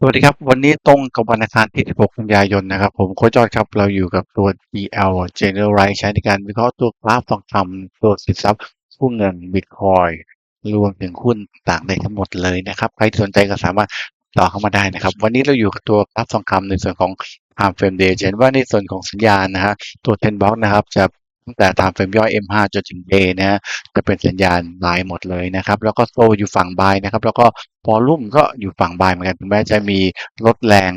สวัสดีครับ วันนี้ตรงกับวันอังคารที่ 16 กันยายนนะครับ ผมโค้ชยอดครับ เราอยู่กับตัว GL Generalize ใช้ในการวิเคราะห์ตัวกราฟทองคำตัวสินทรัพย์หุ้นเงินบิตคอยรวมถึงหุ้นต่างได้ทั้งหมดเลยนะครับใครสนใจก็สามารถต่อเข้ามาได้นะครับ วันนี้เราอยู่กับตัวกราฟทองคำในส่วนของ time frame day เห็นว่าในส่วนของสัญญาณนะฮะตัว10 box นะครับ จะ ตั้งแต่ time frame ย่อย M5 จนถึง day นะฮะจะเป็นสัญญาณบายหมดเลยนะครับแล้วก็โซอยู่ฝั่งบายนะครับแล้วก็วอลุ่มก็อยู่ฝั่งบายเหมือนกันถึงแม้จะมีลดแรง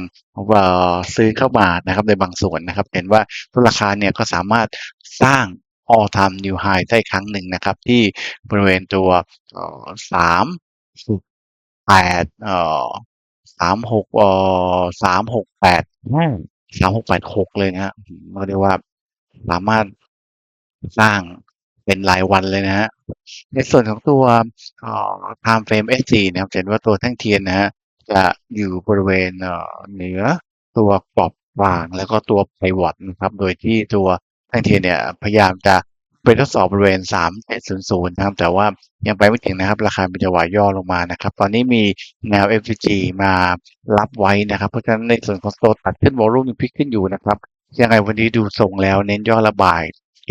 ซื้อเข้ามานะครับในบางส่วนนะครับ เห็นว่าตัวราคาเนี่ยก็สามารถสร้าง all time new high ได้ครั้งหนึ่งนะครับ ที่บริเวณตัวเอ่อสามแปดสามหกเอ่อสามหกแปดสามหกแปดหกเลยนะฮะก็เรียกว่าสามารถ สร้างเป็นรายวันเลยนะฮะ ในส่วนของตัวเอ่อ time frame S4 นะครับจะเห็นว่าตัวแท่งเทียนนะฮะจะอยู่บริเวณเอ่อเหนือตัวกรอบกลางแล้วก็ตัว pivot นะครับ โดยที่ตัวแท่งเทียนเนี่ยพยายามจะไปทดสอบบริเวณ3.00นะครับ แต่ว่ายังไปไม่ถึงนะครับ ราคาเป็นจังหวะย่อลงมานะครับ ตอนนี้มีแนว FVG มารับไว้นะครับ เพราะฉะนั้นในส่วนของตัวตัดขึ้นวอลุ่มยังพลิกขึ้นอยู่นะครับ ยังไงวันนี้ดูทรงแล้วเน้นย่อระบาย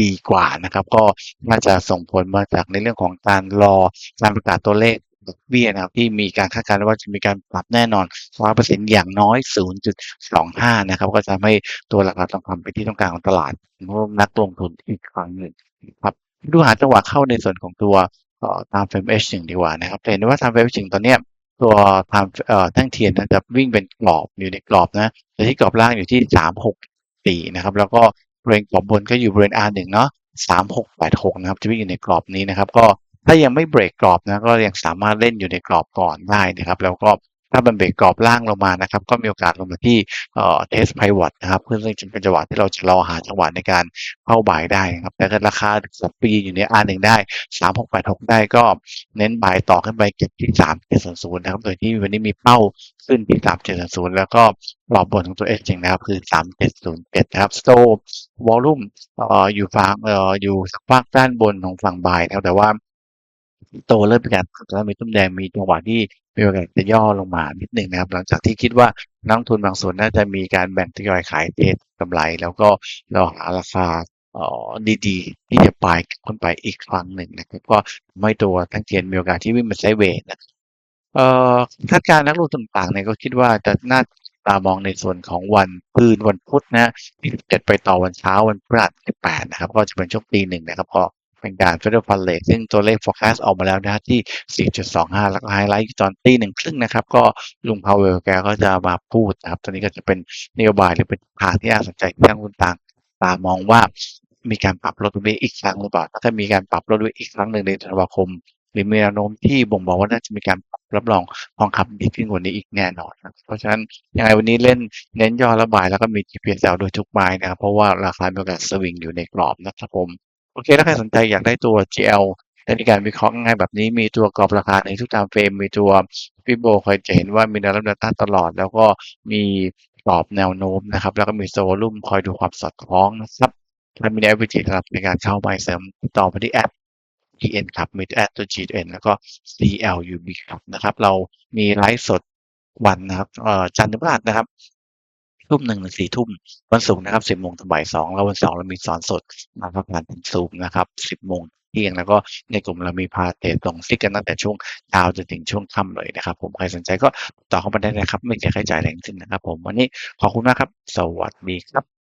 ดีกว่านะครับ ก็น่าจะส่งผลมาจากในเรื่องของการรอการประกาศตัวเลขดอกเบี้ยนะครับที่มีการคาดการณ์ว่าจะมีการปรับแน่นอน100%อย่างน้อย 0.25 นะครับ ก็จะทำให้ตัวราคาทองคำเป็นที่ต้องการของตลาดนักลงทุนอีกครั้งหนึ่งครับดูหาจังหวะเข้าในส่วนของตัวเอ่อ time frame H1 ดีกว่านะครับเห็นได้ว่า time frame H1 ตอนเนี้ยตัว time เอ่อแท่งเทียนนะจะวิ่งเป็นกรอบอยู่ในกรอบนะแต่ที่กรอบล่างอยู่ที่ 364 นะครับ แล้วก็ บริเวณกรอบบนก็อยู่บริเวณ R1 เนาะ3686 นะครับจะวิ่งอยู่ในกรอบนี้นะครับ ก็ถ้ายังไม่เบรกกรอบนะก็ยังสามารถเล่นอยู่ในกรอบก่อนได้นะครับ แล้วก็ ถ้ามันเบรกกรอบล่างลงมานะครับ ก็มีโอกาสลงมาที่เอ่อ test pivot นะครับเพื่อซึ่งจะเป็นจังหวะที่เราจะรอหาจังหวะในการเข้าบ่ายได้นะครับแต่ถ้าราคาสัปปีอยู่ใน R1 ได้3686ได้ก็เน้นบ่ายต่อขึ้นไปเก็บที่3700นะครับโดยที่วันนี้มีเป้าขึ้นที่3700แล้วก็กรอบบนของตัว S จริงนะครับคือ3707นะครับ so volume เอ่ออยู่ฝั่งอยู่ฝั่งด้านบนของฝั่งบ่ายนะครับแต่ว่าโตเริ่มมีการแล้วมีตุ้มแดงมีจังหวะที่ มีโอกาสจะย่อลงมานิดหนึ่งนะครับ หลังจากที่คิดว่านักทุนบางส่วนน่าจะมีการแบ่งทยอยขายเทรดกำไร แล้วก็เราหาราคาออดีๆ ที่จะปลายขึ้นไปอีกครั้งหนึ่งนะครับก็ทำให้ตัวแท่งเทียนมีโอกาสที่วิ่งมาไซด์เวย์นะเอ่อคาดการณ์นักลงทุนต่างเนี่ยก็คิดว่าจะน่าตามองในส่วนของวันคืนวันพุธนะที่17ไปต่อวันเช้าวันพฤหัสที่8นะครับ ก็จะเป็นช่วงตีหนึ่งนะครับพอ เป็นการ Federal Fund Rate ซึ่งตัวเลข forecast ออกมาแล้วนะที่ 4.25 แล้วก็ไฮไลท์ตอนตีหนึ่งครึ่งนะครับ ก็ลุงพาวเวลแกก็จะมาพูดนะครับ ตอนนี้ก็จะเป็นนโยบายหรือเป็นทางที่น่าสนใจที่นักลงทุนต่างตามองว่ามีการปรับลดดอกเบี้ยอีกครั้งหรือเปล่า ถ้ามีการปรับลดดอกเบี้ยอีกครั้งหนึ่งในธันวาคม หรือมีแนวโน้มที่บ่งบอกว่าน่าจะมีการรับรับรองทองคำดีขึ้นกว่านี้อีกแน่นอนนะเพราะฉะนั้นยังไงวันนี้เล่นเน้นย่อระบายแล้วก็มี GPSL โดยทุกไม้นะครับ เพราะว่าราคามีโอกาสสวิงอยู่ในกรอบนะครับผม เคถ้าใครสนใจอยากได้ตัว GL ในการวิเคราะห์ง่ายแบบนี้มีตัวกรอบราคาในทุก time frame มีตัวฟิโบคอยจะเห็นว่ามีแนวรับแนวต้านตลอด แล้วก็มีกรอบแนวโน้มนะครับ แล้วก็มีโซลูมคอยดูความสอดคล้องนะครับถ้ามีแอปวิจิตสำหรับในการเข้าไปเสริมต่อมาที่แอป GN ครับมีแอดตัว GN แล้วก็ CLUB ครับนะครับ เรามีไลฟ์สดวันนะครับเอ่อจันทร์ถึงพฤหัสนะครับ ทุ่มหนึ่งถึงสี่ทุ่มวันศุกร์นะครับสิบโมงถึงบ่ายสองแล้ววันเสาร์เรามีสอนสดนะครับผ่านทางซูมนะครับสิบโมงเที่ยงแล้วก็ในกลุ่มเรามีพาเทส่งซิกกันตั้งแต่ช่วงเช้าจนถึงช่วงค่ำเลยนะครับ ผมใครสนใจก็ต่อเข้ามาได้นะครับ ไม่เสียค่าใช้จ่ายอะไรทั้งสิ้นนะครับ ผมวันนี้ขอบคุณมากครับ สวัสดีครับ